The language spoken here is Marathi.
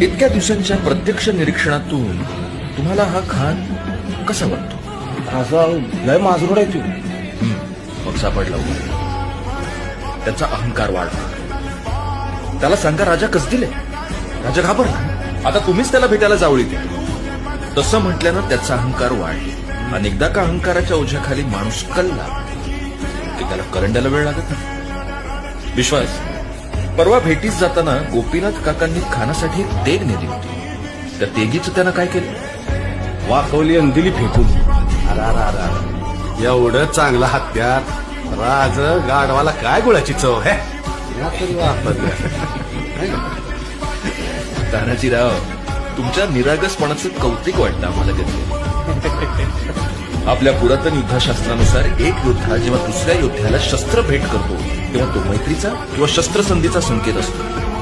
इतक्या दिवसांच्या प्रत्यक्ष निरीक्षणातून तुम्हाला हा खान कसा वाटतो? असा लय माजरूड आहे तू. मग सापडला उभा. त्याचा अहंकार वाढला. त्याला सांगा राजा कस दिले राजा घाबरला. आता तुम्हीच त्याला भेटायला जावळी दिली तसं म्हटल्यानं त्याचा अहंकार वाढला. अनेकदा का अहंकाराच्या ओझ्याखाली माणूस कल्ला की त्याला करंड्याला वेळ लागत नाही? विश्वास? परवा भेटीस जाताना गोपीनाथ काकांनी खानासाठी एक तेग नेली. होती त्या तेगीचं त्यानं काय केलं? वाकवली आणि दिली फेकून. अरे अरे. एवढं चांगलं हत्यार. राज गाडवाला काय गुळाची चव हे? तानाजीराव तुमच्या निरागसपणाचं कौतिक वाटतं आम्हाला कधी आपल्या पुरातन युद्धशास्त्रानुसार एक योद्धा जेव्हा दुसऱ्या योद्ध्याला शस्त्र भेट करतो तेव्हा तो मैत्रीचा किंवा शस्त्रसंधीचा संकेत असतो.